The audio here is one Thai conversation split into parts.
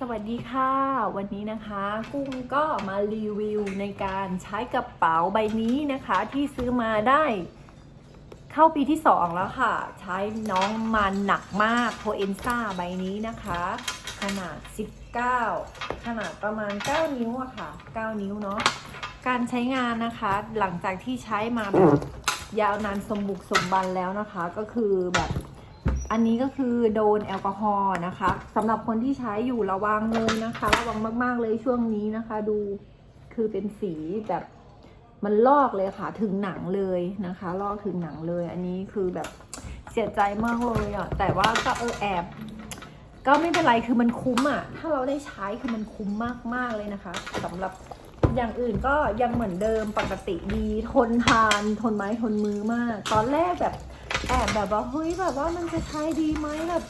สวัสดีค่ะ วันนี้นะคะ กุ้งก็มารีวิวในการใช้กระเป๋าใบนี้นะคะ ที่ซื้อมาได้เข้าปีที่ 2 แล้วค่ะ ใช้น้องมาหนักมากโพเอนซ่าใบนี้นะคะ ขนาด 19 ขนาดประมาณ 9 นิ้วอะค่ะ 9 นิ้วเนาะการใช้งานนะคะ หลังจากที่ใช้มาแบบยาวนานสมบุกสมบันแล้วนะคะ ก็คือแบบ อันนี้ก็คือโดนแอลกอฮอล์นะคะสำหรับคนที่ใช้อยู่ระวังเลยนะคะ ระวังมาก ๆ เลยช่วงนี้นะคะ ดูคือเป็นสีแบบมันลอกเลยค่ะ ถึงหนังเลยนะคะ ลอกถึงหนังเลย อันนี้คือแบบเสียใจมากเลยอะแต่ว่าก็เออแอบก็ไม่เป็นไรคือมันคุ้มอะ ถ้าเราได้ใช้คือมันคุ้มมาก ๆ เลยนะคะสำหรับอย่างอื่นก็ยังเหมือนเดิมปกติดีทนทาน ทนไม้ทนมือมาก ตอนแรกแบบ แอบแบบว่าเฮ้ยแบบว่ามันจะใช้ดีไหมแบบ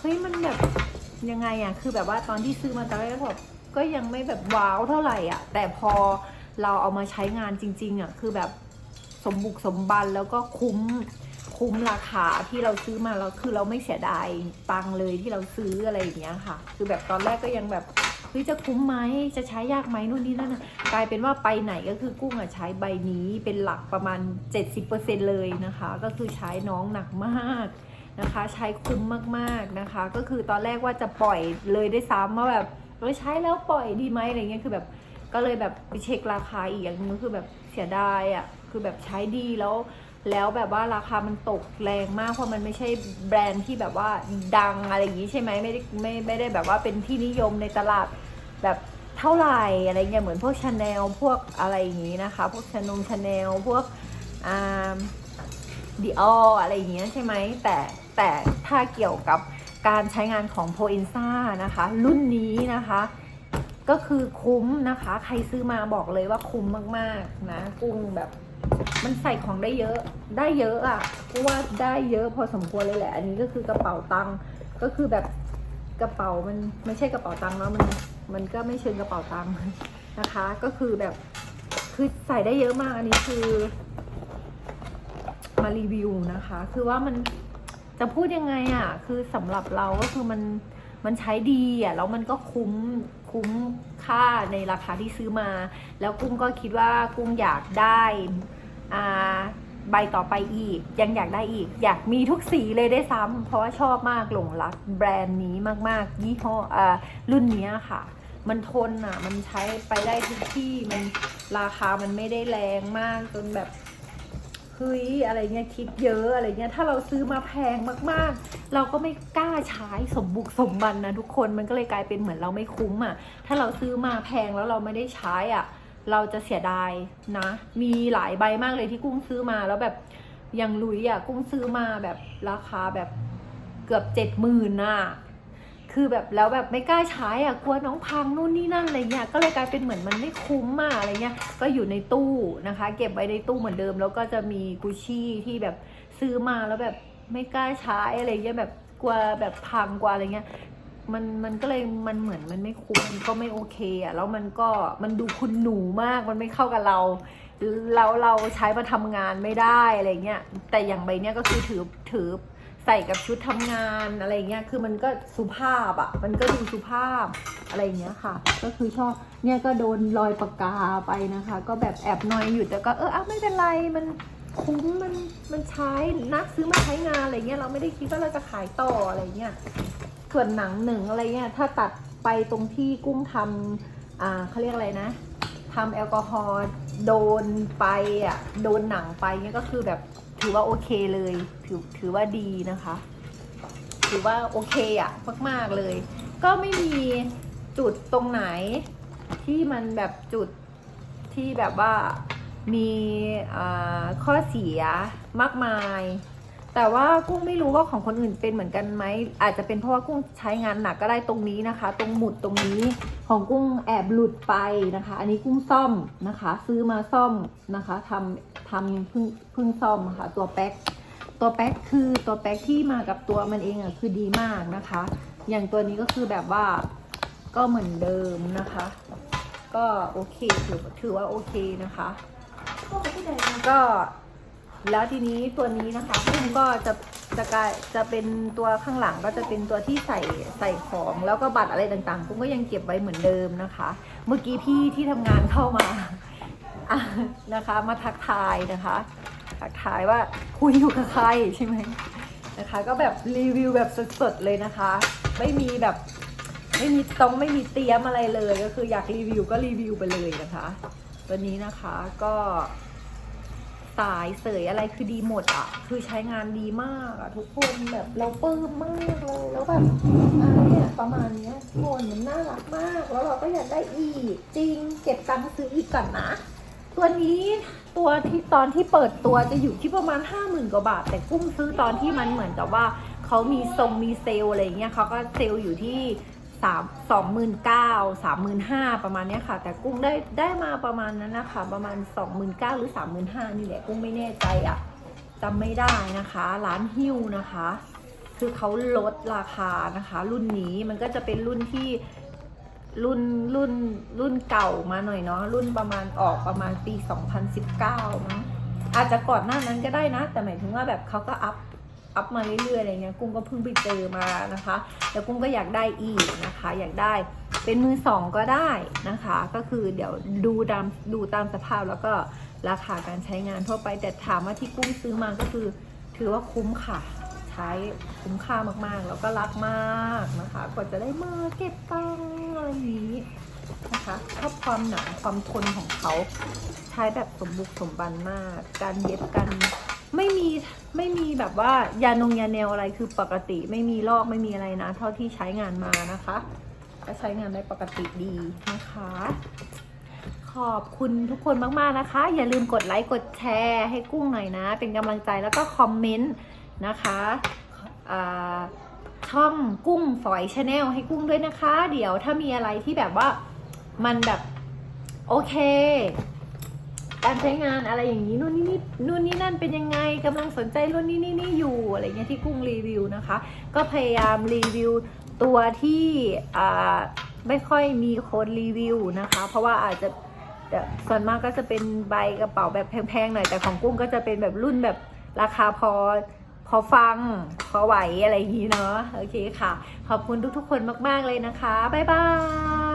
เฮ้ยมันแบบยังไงอะคือแบบว่าตอนที่ซื้อมาตอนแรกก็แบบก็ยังไม่แบบว้าวเท่าไหร่อะ แต่พอเราเอามาใช้งานจริง ๆอะคือแบบสมบุกสมบันแล้วก็คุ้มคุ้มราคาที่เราซื้อมาแล้วคือเราไม่เสียดายตังเลยที่เราซื้ออะไรอย่างเงี้ยค่ะ คือแบบตอนแรกก็ยังแบบ เฮ้ยจะคุ้มไหมจะใช้ยากไหมนู่นนี่นั่นนะกลายเป็นว่าไปไหนก็คือกุ้งอะใช้ใบนี้เป็นหลักประมาณ 70%เลยนะคะ ก็คือใช้น้องหนักมากนะคะ ใช้คุ้มมากๆนะคะ ก็คือตอนแรกว่าจะปล่อยเลยได้ซ้ำว่าแบบเออใช้แล้วปล่อยดีไหมอะไรเงี้ยคือแบบก็เลยแบบไปเช็คราคาอีกอย่างนึงคือแบบเสียดายอะคือแบบใช้ดีแล้ว แล้วแบบว่าราคามันตกแรงมาก เพราะมันไม่ใช่แบรนด์ที่แบบว่าดังอะไรอย่างนี้ใช่ไหมไม่ได้ไม่ไม่ได้แบบว่าเป็นที่นิยมในตลาดแบบเท่าไหร่อะไรเงี้ยเหมือนพวกชาแนลพวกอะไรอย่างนี้นะคะ พวกชานงชาแนลพวกอ่าดีอออะไรอย่างเงี้ยใช่ไหมแต่แต่ถ้าเกี่ยวกับการใช้งานของโพเอนซ่านะคะ รุ่นนี้นะคะ ก็คือคุ้มนะคะ ใครซื้อมาบอกเลยว่าคุ้มมาก ๆ นะ กุ้งแบบ มันใส่ของได้เยอะ ได้เยอะอะเพราะว่าได้เยอะพอสมควรเลยแหละ อันนี้ก็คือกระเป๋าตังค์ก็คือแบบกระเป๋ามันไม่ใช่กระเป๋าตังค์เนาะมันมันก็ไม่เชิงกระเป๋าตังค์นะคะ ก็คือแบบคือใส่ได้เยอะมากอันนี้คือ มารีวิวนะคะ คือว่ามันจะพูดยังไงอะ คือสำหรับเราก็คือมันมันใช้ดีอะแล้วมันก็คุ้มคุ้มค่าในราคาที่ซื้อมา แล้วกุ้งก็คิดว่ากุ้งอยากได้ ใบต่อไปอีก ยังอยากได้อีก อยากมีทุกสีเลยได้ซ้ำเพราะว่าชอบมากหลงรักแบรนด์นี้มากๆ ยี่ห้ออรุ่นนี้ค่ะ มันทนอะ มันใช้ไปได้ทุกที่มันราคามันไม่ได้แรงมากจนแบบเฮ้ยอะไรเงี้ยคิดเยอะอะไรเงี้ยถ้าเราซื้อมาแพงมากๆ เราก็ไม่กล้าใช้สมบุกสมบันนะทุกคนมันก็เลยกลายเป็นเหมือนเราไม่คุ้มอะถ้าเราซื้อมาแพงแล้วเราไม่ได้ใช้อะ เราจะเสียดายนะ มีหลายใบมากเลยที่กุ้งซื้อมาแล้วแบบย่างลุยอะกุ้งซื้อมาแบบราคาแบบเกือบเจ็ดหมื่นน่ะคือแบบแล้วแบบไม่กล้าใช้อะกลัวน้องพังนู่นนี่นั่นอะไรเงี้ยก็เลยกลายเป็นเหมือนมันไม่คุ้มมากอะไรเงี้ยก็อยู่ในตู้นะคะ เก็บไว้ในตู้เหมือนเดิม แล้วก็จะมีกุชชี่ที่แบบซื้อมาแล้วแบบไม่กล้าใช้อะไรเงี้ยแบบกลัวแบบพังกลัวอะไรเงี้ย มันมันก็เลยมันเหมือนมันไม่คุ้มมันก็ไม่โอเคอะแล้วมันก็มันดูคุณหนูมากมันไม่เข้ากับเรา เราเราใช้มาทำงานไม่ได้อะไรเงี้ยแต่อย่างใบเนี้ยก็คือถือถือใส่กับชุดทำงานอะไรเงี้ยคือมันก็สุภาพอะ มันก็ดูสุภาพอะไรเงี้ยค่ะ ก็คือชอบเนี่ยก็โดนรอยปากกาไปนะคะ ก็แบบแอบนอยอยู่แต่ก็เอออะไม่เป็นไรมันคุ้มมันมันใช้นักซื้อมาใช้งานอะไรเงี้ยเราไม่ได้คิดว่าเราจะขายต่ออะไรเงี้ย ส่วนหนังหนึ่งอะไรเงี้ยถ้าตัดไปตรงที่กุ้งทำอ่าเขาเรียกอะไรนะทำแอลกอฮอล์โดนไปอะโดนหนังไปเนี่ยก็คือแบบถือว่าโอเคเลยถือถือว่าดีนะคะ ถือว่าโอเคอะมากๆเลย ก็ไม่มีจุดตรงไหนที่มันแบบจุดที่แบบว่ามีข้อเสียมากมาย แต่ว่ากุ้งไม่รู้ว่าของคนอื่นเป็นเหมือนกันไหมอาจจะเป็นเพราะว่ากุ้งใช้งานหนักก็ได้ตรงนี้นะคะ ตรงหมุดตรงนี้ของกุ้งแอบหลุดไปนะคะ อันนี้กุ้งซ่อมนะคะ ซื้อมาซ่อมนะคะทำทำเพิ่งเพิ่งซ่อมค่ะ ตัวแป๊กตัวแป๊กคือตัวแป๊กที่มากับตัวมันเองอะคือดีมากนะคะ อย่างตัวนี้ก็คือแบบว่าก็เหมือนเดิมนะคะ ก็โอเคถือถือว่าโอเคนะคะ ก็ห แล้วทีนี้ตัวนี้นะคะกุ้งก็จะจะกลายจะเป็นตัวข้างหลังก็จะเป็นตัวที่ใส่ใส่ของแล้วก็บัตรอะไรต่างๆกุ้งก็ยังเก็บไว้เหมือนเดิมนะคะ เมื่อกี้พี่ที่ทำงานเข้ามาะนะคะ มาทักทายนะคะ ทักทายว่าคุยอยู่กับใครใช่ไหมนะคะ ก็แบบรีวิวแบบสดๆเลยนะคะ ไม่มีแบบไม่มีต้องไม่มีเตรียมอะไรเลยก็คืออยากรีวิวก็รีวิวไปเลยนะคะ ตัวนี้นะคะก็ สายเสยอะไรคือดีหมดอะ คือใช้งานดีมากอะ ทุกคนแบบเราปลื้มมากเลยแล้วแบบอ่าเนี่ยประมาณเนี้ยทุกคนมันน่ารักมาก แล้วเราก็อยากได้อีก จริงเก็บตังค์ซื้ออีกก่อนนะ ตัวนี้ตัวที่ตอนที่เปิดตัวจะอยู่ที่ประมาณห้าหมื่นกว่าบาท แต่กุ้งซื้อตอนที่มันเหมือนกับว่าเขามีทรงมีเซลอะไรเงี้ยเขาก็เซลอยู่ที่ สามสองหมื่นเก้าสามหมื่นห้าประมาณเนี้ยค่ะ แต่กุ้งได้ได้มาประมาณนั้นนะคะ ประมาณสองหมื่นเก้าหรือสามหมื่นห้านี่แหละกุ้งไม่แน่ใจอะจำไม่ได้นะคะ ร้านฮิวนะคะ คือเขาลดราคานะคะ รุ่นนี้มันก็จะเป็นรุ่นที่รุ่นรุ่นรุ่นเก่ามาหน่อยเนาะรุ่นประมาณออกประมาณปี 2019มั้งอาจจะก่อนหน้านั้นก็ได้นะ แต่หมายถึงว่าแบบเขาก็อัพ อัพมาเรื่อยๆอะไรเงี้ยกุ้งก็เพิ่งไปเจอมานะคะแล้วกุ้งก็อยากได้อีกนะคะ อยากได้เป็นมือสองก็ได้นะคะ ก็คือเดี๋ยวดูตามดูตามสภาพแล้วก็ราคาการใช้งานทั่วไปแต่ถามว่าที่กุ้งซื้อมาก็คือ ถือว่าคุ้มค่ะ ใช้คุ้มค่ามากๆ แล้วก็รักมากนะคะกว่าจะได้มาเก็บตังอะไรนี้นะคะชอบความหนาความทนของเขา ใช้แบบสมบุกสมบันมาก การเย็บกัน ไม่มีไม่มีแบบว่ายานงยาแนวอะไรคือปกติไม่มีลอกไม่มีอะไรนะ เท่าที่ใช้งานมานะคะก็ใช้งานได้ปกติดีนะคะ ขอบคุณทุกคนมากๆนะคะ อย่าลืมกดไลค์กดแชร์ให้กุ้งหน่อยนะ เป็นกำลังใจแล้วก็คอมเมนต์นะคะช่องกุ้งฝอยชาแนลให้กุ้งด้วยนะคะ เดี๋ยวถ้ามีอะไรที่แบบว่ามันแบบ โอเค การใช้งานอะไรอย่างนี้นู่นนี่นี่นู่นนี่นั่นเป็นยังไงกำลังสนใจรุ่นนี้นี่นี่อยู่อะไรเงี้ยที่กุ้งรีวิวนะคะ ก็พยายามรีวิวตัวที่ไม่ค่อยมีคนรีวิวนะคะ เพราะว่าอาจจะส่วนมากก็จะเป็นใบกระเป๋าแบบแพงๆหน่อยแต่ของกุ้งก็จะเป็นแบบรุ่นแบบราคาพอพอฟัง พอไหวอะไรอย่างนี้เนาะโอเคค่ะ ขอบคุณทุกๆคนมาก ๆ เลยนะคะ บ๊ายบาย